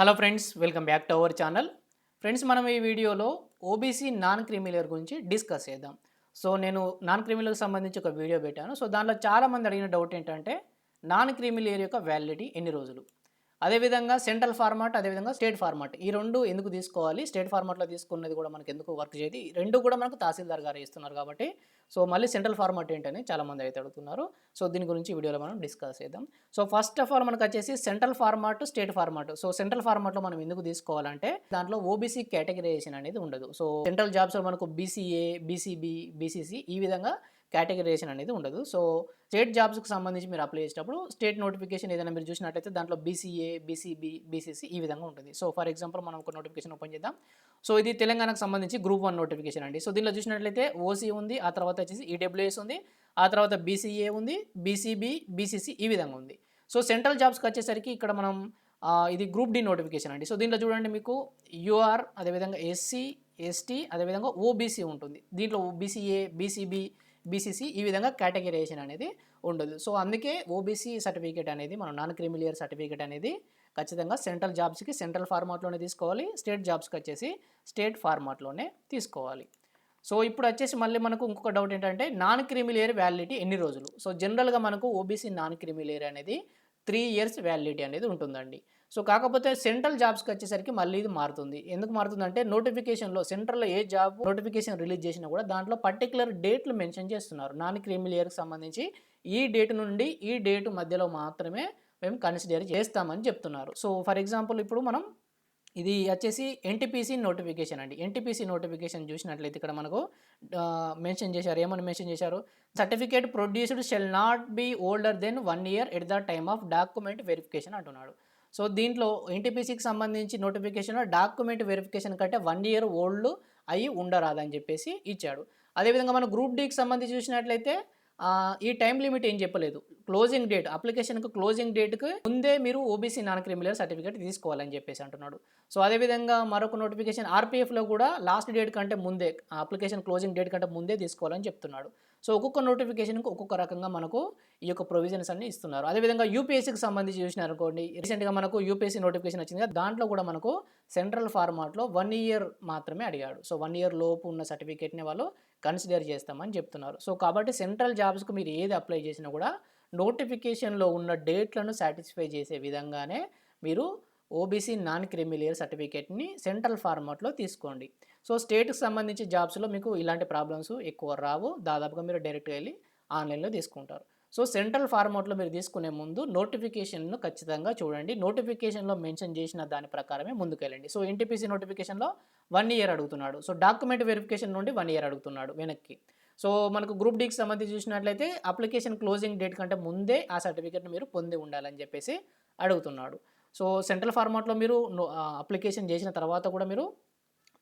Hello friends welcome back to our channel. Friends మనం ఈ వీడియోలో ఓబీసీ నాన్ క్రిమిలేయర్ గురించి డిస్కస్ చేద్దాం. సో నేను నాన్ క్రిమిలర్కి సంబంధించి ఒక వీడియో పెట్టాను. సో దాంట్లో చాలామంది అడిగిన డౌట్ ఏంటంటే నాన్ క్రిమిలేయర్ యొక్క వ్యాలిడిటీ ఎన్ని రోజులు? అదేవిధంగా సెంట్రల్ ఫార్మాట్ అదేవిధంగా స్టేట్ ఫార్మాట్. ఈ రెండు ఎందుకు తీసుకోవాలి? స్టేట్ ఫార్మాట్లో తీసుకున్నది కూడా మనకు ఎందుకు వర్క్ చేయదు? ఈ రెండు కూడా మనకు తహసీల్దార్ గారు ఇస్తున్నారు కాబట్టి సో మళ్ళీ సెంట్రల్ ఫార్మాట్ ఏంటని చాలామంది అయితే అడుగుతున్నారు. సో దీని గురించి వీడియోలో మనం డిస్కస్ చేద్దాం. సో ఫస్ట్ ఆఫ్ ఆల్ మనకు వచ్చేసి central format state format. So central ఫార్మాట్లో మనం ఎందుకు తీసుకోవాలంటే దాంట్లో ఓబీసీ కేటగిరైజేషన్ అనేది ఉండదు. సో సెంట్రల్ జాబ్స్లో మనకు బీసీఏ బీసీబీ బీసీసీ ఈ విధంగా కేటగరైజేషన్ అనేది ఉండదు. సో స్టేట్ జాబ్స్కి సంబంధించి మీరు అప్లై చేసేటప్పుడు స్టేట్ నోటిఫికేషన్ ఏదైనా మీరు చూసినట్టయితే దాంట్లో బీసీఏ బీసీబీ బీసీసీ ఈ విధంగా ఉంటుంది. సో ఫర్ ఎగ్జాంపుల్ మనం ఒక నోటిఫికేషన్ ఓపెన్ చేద్దాం. సో ఇది తెలంగాణకు సంబంధించి గ్రూప్ వన్ నోటిఫికేషన్ అండి. సో దీనిలో చూసినట్లయితే ఓసీ ఉంది ఆ తర్వాత వచ్చేసి ఈడబ్ల్యూఎస్ ఉంది ఆ తర్వాత బీసీఏ ఉంది బీసీబీ బీసీసీ ఈ విధంగా ఉంది. సో సెంట్రల్ జాబ్స్కి వచ్చేసరికి ఇక్కడ మనం ఇది గ్రూప్ డి నోటిఫికేషన్ అండి. సో దీంట్లో చూడండి మీకు యూఆర్ అదేవిధంగా ఎస్సీ ఎస్టీ అదేవిధంగా ఓబీసీ ఉంటుంది. దీంట్లో బీసీఏ బీసీబీ బీసీసీ ఈ విధంగా కేటగిరైజేషన్ అనేది ఉండదు. సో అందుకే ఓబీసీ సర్టిఫికేట్ అనేది మనం నాన్ క్రిమిలియర్ సర్టిఫికేట్ అనేది ఖచ్చితంగా సెంట్రల్ జాబ్స్కి సెంట్రల్ ఫార్మాట్లోనే తీసుకోవాలి. స్టేట్ జాబ్స్కి వచ్చేసి స్టేట్ ఫార్మాట్లోనే తీసుకోవాలి. సో ఇప్పుడు వచ్చేసి మళ్ళీ మనకు ఇంకొక డౌట్ ఏంటంటే నాన్ క్రిమిలేయర్ వ్యాలిడిటీ ఎన్ని రోజులు? సో జనరల్గా మనకు ఓబీసీ నాన్ క్రిమిలేయర్ అనేది త్రీ ఇయర్స్ వ్యాలిడిటీ అనేది ఉంటుందండి. సో కాకపోతే సెంట్రల్ జాబ్స్కి వచ్చేసరికి మళ్ళీ ఇది మారుతుంది. ఎందుకు మారుతుందంటే నోటిఫికేషన్లో సెంట్రల్లో ఏ జాబ్ నోటిఫికేషన్ రిలీజ్ చేసినా కూడా దాంట్లో పర్టికులర్ డేట్లు మెన్షన్ చేస్తున్నారు. నాన్ క్రిమిలియర్కి సంబంధించి ఈ డేట్ నుండి ఈ డేట్ మధ్యలో మాత్రమే మేము కన్సిడర్ చేస్తామని చెప్తున్నారు. సో ఫర్ ఎగ్జాంపుల్ ఇప్పుడు మనం ఇది వచ్చేసి ఎన్టీపీసీ నోటిఫికేషన్ అండి. ఎన్టీపీసీ నోటిఫికేషన్ చూసినట్లయితే ఇక్కడ మనకు మెన్షన్ చేశారు. ఏమని మెన్షన్ చేశారు? Certificate produced shall not be older than one year at the time of document verification అంటున్నాడు. సో దీంట్లో ఎన్టీపీసీకి సంబంధించి నోటిఫికేషన్ డాక్యుమెంట్ వెరిఫికేషన్ కంటే వన్ ఇయర్ ఓల్డ్ అయి ఉండరాదని చెప్పేసి ఇచ్చాడు. అదేవిధంగా మనం గ్రూప్ డీకి సంబంధించి చూసినట్లయితే ఈ టైం లిమిట్ ఏం చెప్పలేదు. క్లోజింగ్ డేట్ అప్లికేషన్కి క్లోజింగ్ డేట్కి ముందే మీరు ఓబీసీ నాన్ క్రిమినల్ సర్టిఫికేట్ తీసుకోవాలని చెప్పేసి అంటున్నాడు. సో అదేవిధంగా మరొక నోటిఫికేషన్ ఆర్పీఎఫ్లో కూడా లాస్ట్ డేట్ కంటే ముందే అప్లికేషన్ క్లోజింగ్ డేట్ కంటే ముందే తీసుకోవాలని చెప్తున్నాడు. సో ఒక్కొక్క నోటిఫికేషన్కి ఒక్కొక్క రకంగా మనకు ఈ యొక్క ప్రొవిజన్స్ అన్ని ఇస్తున్నారు. అదేవిధంగా యూపీఎస్సీకి సంబంధించి చూసినారు అనుకోండి రీసెంట్గా మనకు యూపీఎస్సీ నోటిఫికేషన్ వచ్చింది కదా దాంట్లో కూడా మనకు సెంట్రల్ ఫార్మాట్లో వన్ ఇయర్ మాత్రమే అడిగాడు. సో వన్ ఇయర్ లోపు ఉన్న సర్టిఫికేట్ని వాళ్ళు కన్సిడర్ చేస్తామని చెప్తున్నారు. సో కాబట్టి సెంట్రల్ జాబ్స్కి మీరు ఏది అప్లై చేసినా కూడా నోటిఫికేషన్లో ఉన్న డేట్లను సాటిస్ఫై చేసే విధంగానే మీరు ఓబీసీ నాన్ క్రిమిలియర్ సర్టిఫికేట్ని సెంట్రల్ ఫార్మాట్లో తీసుకోండి. సో స్టేట్కి సంబంధించి జాబ్స్లో మీకు ఇలాంటి ప్రాబ్లమ్స్ ఎక్కువ రావు. దాదాపుగా మీరు డైరెక్ట్గా వెళ్ళి ఆన్లైన్లో తీసుకుంటారు. సో సెంట్రల్ ఫార్మాట్లో మీరు తీసుకునే ముందు నోటిఫికేషన్ను ఖచ్చితంగా చూడండి. నోటిఫికేషన్లో మెన్షన్ చేసిన దాని ప్రకారమే ముందుకెళ్ళండి. సో ఎన్టీపీసీ నోటిఫికేషన్లో వన్ ఇయర్ అడుగుతున్నాడు. సో డాక్యుమెంట్ వెరిఫికేషన్ నుండి వన్ ఇయర్ అడుగుతున్నాడు వెనక్కి. సో మనకు గ్రూప్ డీకి సంబంధించి చూసినట్లయితే అప్లికేషన్ క్లోజింగ్ డేట్ కంటే ముందే ఆ సర్టిఫికేట్ని మీరు పొంది ఉండాలని చెప్పేసి అడుగుతున్నాడు. సో సెంట్రల్ ఫార్మాట్లో మీరు అప్లికేషన్ చేసిన తర్వాత కూడా మీరు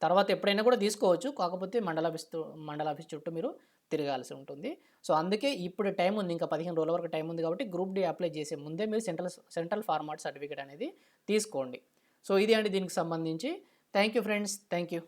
తర్వాత ఎప్పుడైనా కూడా తీసుకోవచ్చు. కాకపోతే మండల ఆఫీస్ మండల ఆఫీస్ చుట్టూ మీరు తిరగాల్సి ఉంటుంది. సో అందుకే ఇప్పుడు టైం ఉంది. ఇంకా పదిహేను రోజుల వరకు టైం ఉంది కాబట్టి గ్రూప్ డి అప్లై చేసే ముందే మీరు సెంట్రల్ సెంట్రల్ ఫార్మాట్ సర్టిఫికేట్ అనేది తీసుకోండి. సో ఇది అండి దీనికి సంబంధించి. Thank you friends. Thank you